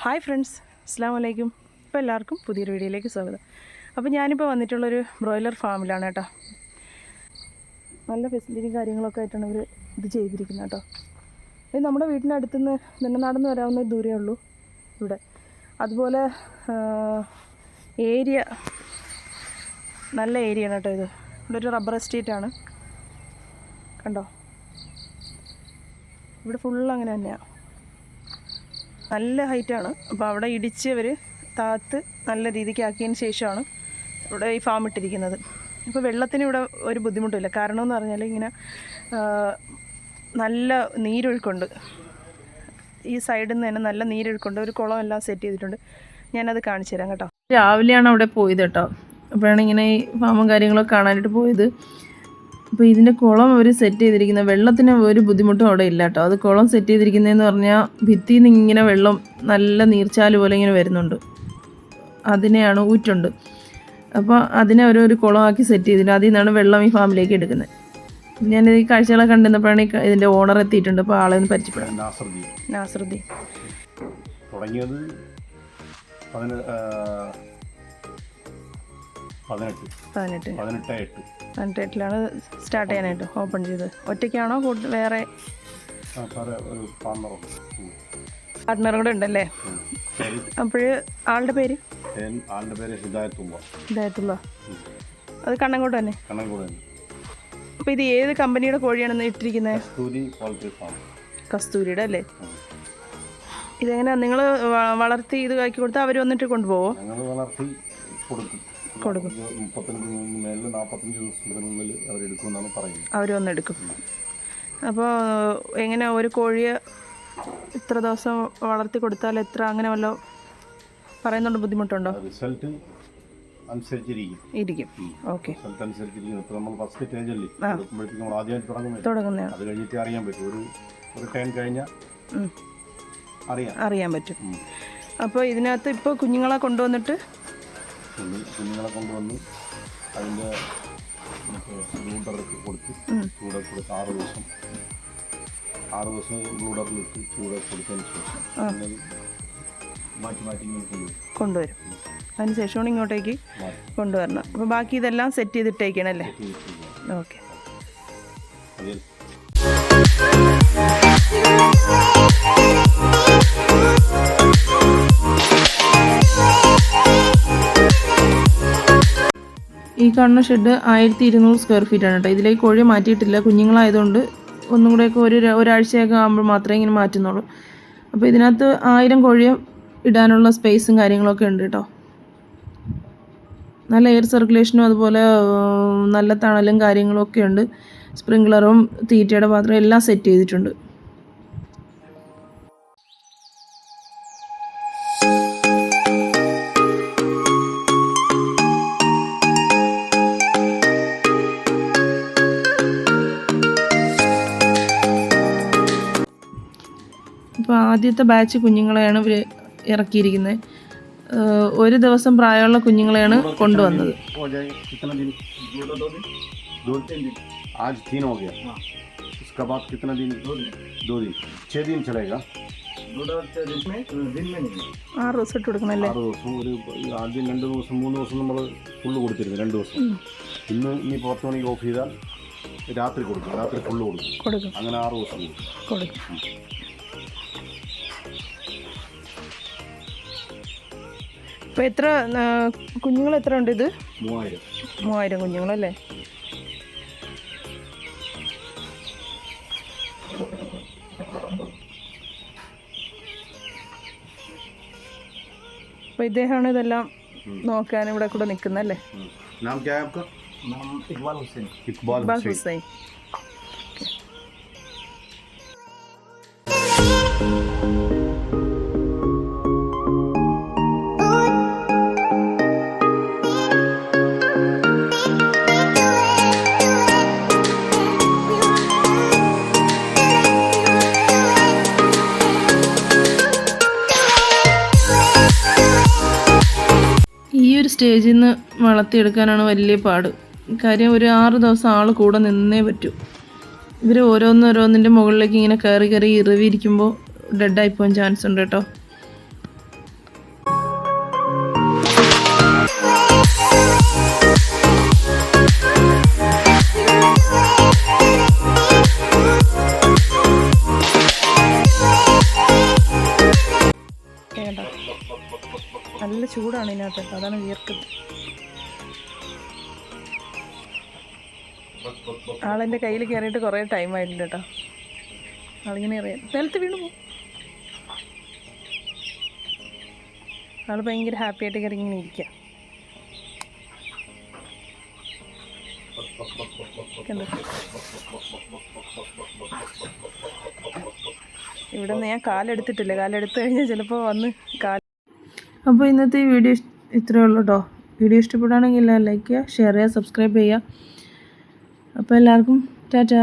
Hi friends അസ്സാം വലൈക്കും ഇപ്പോൾ എല്ലാവർക്കും പുതിയൊരു വീഡിയോയിലേക്ക് സ്വാഗതം. അപ്പോൾ ഞാനിപ്പോൾ വന്നിട്ടുള്ളൊരു ബ്രോയിലർ ഫാമിലാണ് കേട്ടോ. നല്ല ഫെസിലിറ്റിയും കാര്യങ്ങളൊക്കെ ആയിട്ടാണ് ഇവർ ഇത് ചെയ്തിരിക്കുന്നത് കേട്ടോ. ഇത് നമ്മുടെ വീടിന്റെ അടുത്തുനിന്ന് നിന്ന് നടന്നു വരാവുന്ന ദൂരമേ ഉള്ളൂ ഇവിടെ. അതുപോലെ ഏരിയ നല്ല ഏരിയ ആണ് കേട്ടോ ഇത്. ഇവിടെ ഒരു റബ്ബർ എസ്റ്റേറ്റ് ആണ്. കണ്ടോ? ഇവിടെ ഫുള്ള് അങ്ങനെ തന്നെയാണ് നല്ല ഹൈറ്റാണ്. അപ്പോൾ അവിടെ ഇടിച്ച് അവർ താത്ത് നല്ല രീതിക്ക് ആക്കിയതിന് ശേഷമാണ് ഇവിടെ ഈ ഫാം ഇട്ടിരിക്കുന്നത്. ഇപ്പോൾ വെള്ളത്തിന് ഇവിടെ ഒരു ബുദ്ധിമുട്ടില്ല. കാരണം എന്ന് പറഞ്ഞാൽ ഇങ്ങനെ നല്ല നീരൊഴുക്കുണ്ട്. ഈ സൈഡിൽ നിന്ന് തന്നെ നല്ല നീരൊഴുക്കുണ്ട്. ഒരു കുളം എല്ലാം സെറ്റ് ചെയ്തിട്ടുണ്ട്. ഞാനത് കാണിച്ചു തരാം കേട്ടോ. രാവിലെയാണ് അവിടെ പോയത് കേട്ടോ. അപ്പോഴാണ് ഇങ്ങനെ ഈ ഫാമും കാര്യങ്ങളൊക്കെ കാണാനായിട്ട് പോയത്. അപ്പോൾ ഇതിന്റെ കുളം അവർ സെറ്റ് ചെയ്തിരിക്കുന്നത് വെള്ളത്തിന് ഒരു ബുദ്ധിമുട്ടും അവിടെ ഇല്ല കേട്ടോ അത് കുളം സെറ്റ് ചെയ്തിരിക്കുന്നതെന്ന് പറഞ്ഞാൽ ഭിത്തിയിൽ നിന്ന് ഇങ്ങനെ വെള്ളം നല്ല നീർച്ചാൽ പോലെ ഇങ്ങനെ വരുന്നുണ്ട്. അതിനെയാണ് ഊറ്റുണ്ട്. അപ്പോൾ അതിനെ അവർ ഒരു കുളമാക്കി സെറ്റ് ചെയ്തിട്ട് അതിൽ നിന്നാണ് വെള്ളം ഈ ഫാമിലേക്ക് എടുക്കുന്നത്. ഞാൻ ഈ കാഴ്ചകളൊക്കെ കണ്ടിരുന്നപ്പോഴാണ് ഇതിന്റെ ഓണർ എത്തിയിട്ടുണ്ട്. അപ്പോൾ ആളെ ഒന്ന് പരിചയപ്പെടാം. നാസറുദ്ദീൻ തുടങ്ങിയത് പതിനെട്ട്. പതിനെട്ട്. പതിനെട്ട് എട്ട് പതിനെട്ടിലാണ് സ്റ്റാർട്ട് ചെയ്യാനായിട്ട് ഓപ്പൺ ചെയ്തത്. ഒറ്റയ്ക്കാണോ വേറെ. പാർട്ട്ണർ കൂടെ ഉണ്ടല്ലേ? അപ്പോഴ് ആളുടെ പേര്? ആളുടെ പേര് ഹിദായത്തുള്ള. അത് കണ്ണങ്കോട്ട് തന്നെ? കണ്ണൻകൂടെ അപ്പോൾ ഇത് ഏത് കമ്പനിയുടെ കോഴിയാണെന്ന് ഇട്ടിരിക്കുന്നത് കസ്തൂരി പോൾട്രി ഫാം കസ്തൂരിയുടെ അല്ലേ? ഇതെങ്ങനെയാ നിങ്ങൾ വളർത്തി ഇത് കാക്കി കൊടുത്താൽ അവർ വന്നിട്ട് കൊണ്ടുപോകും ഞങ്ങൾ വളർത്തി കൊടുക്കും. കൊടുക്കും. മുപ്പത്തഞ്ച് നാൽപ്പത്തഞ്ച് ദിവസത്തിനുള്ളിൽ അവരെടുക്കുമെന്നാണ് പറയുന്നത്. അവർ വന്നെടുക്കും അപ്പോൾ എങ്ങനെ ഒരു കോഴിയെ ഇത്ര ദിവസം വളർത്തി കൊടുത്താൽ എത്ര അങ്ങനെ വല്ലോ പറയുന്നുണ്ട് ബുദ്ധിമുട്ടുണ്ടോ? റിസൾട്ട് അനുസരിച്ചിരിക്കും. ഇരിക്കും. ഓക്കെ. റിസൾട്ട് അനുസരിച്ചിരിക്കും. ഇപ്പോൾ നമ്മൾ ഫസ്റ്റ് സ്റ്റേജല്ലേ എടുക്കുമ്പോഴത്തേക്കും നമ്മൾ ആദ്യമായിട്ട് തുടങ്ങുന്നത് തുടങ്ങുന്നതാണ്. അത് കഴിഞ്ഞിട്ട് അറിയാൻ പറ്റും. ഒരു ഒരു ടൈം കഴിഞ്ഞാൽ അറിയാം. അറിയാൻ പറ്റും. അപ്പോൾ ഇതിനകത്ത് ഇപ്പോൾ കുഞ്ഞുങ്ങളെ കൊണ്ടുവന്നിട്ട് കുഞ്ഞ് കുഞ്ഞുങ്ങളെ കൊണ്ടുവന്ന് അതിന്റെ ബ്ലൂഡറൊക്കെ കൊടുത്ത് ചൂടെ കൊടുത്ത് ആറ് ദിവസം ആറ് ദിവസം ബ്ലൂഡറിലിട്ട് ചൂടെ കൊടുത്തതിന് ശേഷം മാറ്റി മാറ്റി കൊണ്ടുവരും. അതിന് ശേഷമാണ് ഇങ്ങോട്ടേക്ക് കൊണ്ടുവരണം. അപ്പോൾ ബാക്കി ഇതെല്ലാം സെറ്റ് ചെയ്തിട്ടേക്കണല്ലേ ഓക്കെ Thank ഓക്കെ. ഈ കാണുന്ന ഷെഡ് ആയിരത്തി ഇരുന്നൂറ് സ്ക്വയർ ഫീറ്റ് ആണ് കേട്ടോ. ഇതിലേക്ക് കോഴി മാറ്റിയിട്ടില്ല. കുഞ്ഞുങ്ങളായതുകൊണ്ട് ഒന്നും കൂടെയൊക്കെ ഒരു ഒരാഴ്ചയൊക്കെ ആകുമ്പോൾ മാത്രമേ ഇങ്ങനെ മാറ്റുന്നുള്ളൂ. അപ്പോൾ ഇതിനകത്ത് ആയിരം കോഴിയെ ഇടാനുള്ള സ്പേസും കാര്യങ്ങളൊക്കെ ഉണ്ട് കേട്ടോ. നല്ല എയർ സർക്കുലേഷനും അതുപോലെ നല്ല തണലും കാര്യങ്ങളും ഒക്കെ ഉണ്ട്. സ്പ്രിങ്ക്ലറും തീറ്റയുടെ പാത്രവും എല്ലാം സെറ്റ് ചെയ്തിട്ടുണ്ട്. ഇപ്പോൾ ആദ്യത്തെ ബാച്ച് കുഞ്ഞുങ്ങളെയാണ് ഇവർ ഇറക്കിയിരിക്കുന്നത് ഏഹ് ഒരു ദിവസം പ്രായമുള്ള കുഞ്ഞുങ്ങളെയാണ് കൊണ്ടുവന്നത് हो जाए कितना दिन दो तीन दिन आज तीन हो गया उसका बाद कितना दिन दो दिन छः दिन चलेगा ആറ് ദിവസം ഇട്ട് കൊടുക്കണല്ലേ ആറ് ദിവസം ഒരു ആദ്യം രണ്ട് ദിവസം മൂന്ന് ദിവസം നമ്മൾ ഫുള്ള് കൊടുത്തിരുന്നു രണ്ട് ദിവസം ഇന്ന് ഇനി പത്ത് മണിക്ക് ഓഫ് ചെയ്താൽ രാത്രി കൊടുക്കും രാത്രി ഫുള്ള് കൊടുക്കും കൊടുക്കും അങ്ങനെ ആറ് ദിവസം കൊടുക്കും ഇപ്പൊ എത്ര കുഞ്ഞുങ്ങൾ എത്ര ഉണ്ട് ഇത്? മൂവായിരം. കുഞ്ഞുങ്ങളല്ലേ? അപ്പൊ ഇദ്ദേഹമാണ് ഇതെല്ലാം നോക്കാൻ ഇവിടെ കൂടെ നിൽക്കുന്നല്ലേ ഇക്ബാൽ ഹുസൈൻ. സ്റ്റേജിൽ നിന്ന് വളർത്തിയെടുക്കാനാണ് വലിയ പാട്. കാര്യം ഒരു ആറ് ദിവസം ആൾ കൂടെ നിന്നേ പറ്റൂ. ഇവർ ഓരോന്നോരോന്നിന്റെ മുകളിലേക്ക് ഇങ്ങനെ കയറി കയറി ഇറവിയിരിക്കുമ്പോൾ ഡെഡായി പോകാൻ ചാൻസ് ഉണ്ട് കേട്ടോ. നല്ല ചൂടാണ് ഇതിനകത്ത്. അതാണ് വിയർക്കുന്നത്. ആളെന്റെ കയ്യിൽ കയറിയിട്ട് കുറേ ടൈം ആയിട്ടുണ്ട് കേട്ടോ. ആളിങ്ങനെ അറിയാം നിലത്ത് വീണു പോകും ആൾ ഭയങ്കര ഹാപ്പി ആയിട്ട് കയറി ഇങ്ങനെ ഇരിക്കുക ഇവിടെ നിന്ന് ഞാൻ കാലെടുത്തിട്ടില്ല. കാലെടുത്ത് കഴിഞ്ഞാൽ ചിലപ്പോൾ വന്ന് കാൽ അപ്പോൾ ഇന്നത്തെ ഈ വീഡിയോ ഇത്രയേ ഉള്ളൂ കേട്ടോ. വീഡിയോ ഇഷ്ടപ്പെടുകയാണെങ്കിൽ ലൈക്ക് ചെയ്യുക ഷെയർ ചെയ്യുക സബ്സ്ക്രൈബ് ചെയ്യുക. അപ്പോൾ എല്ലാവർക്കും ടാറ്റാ.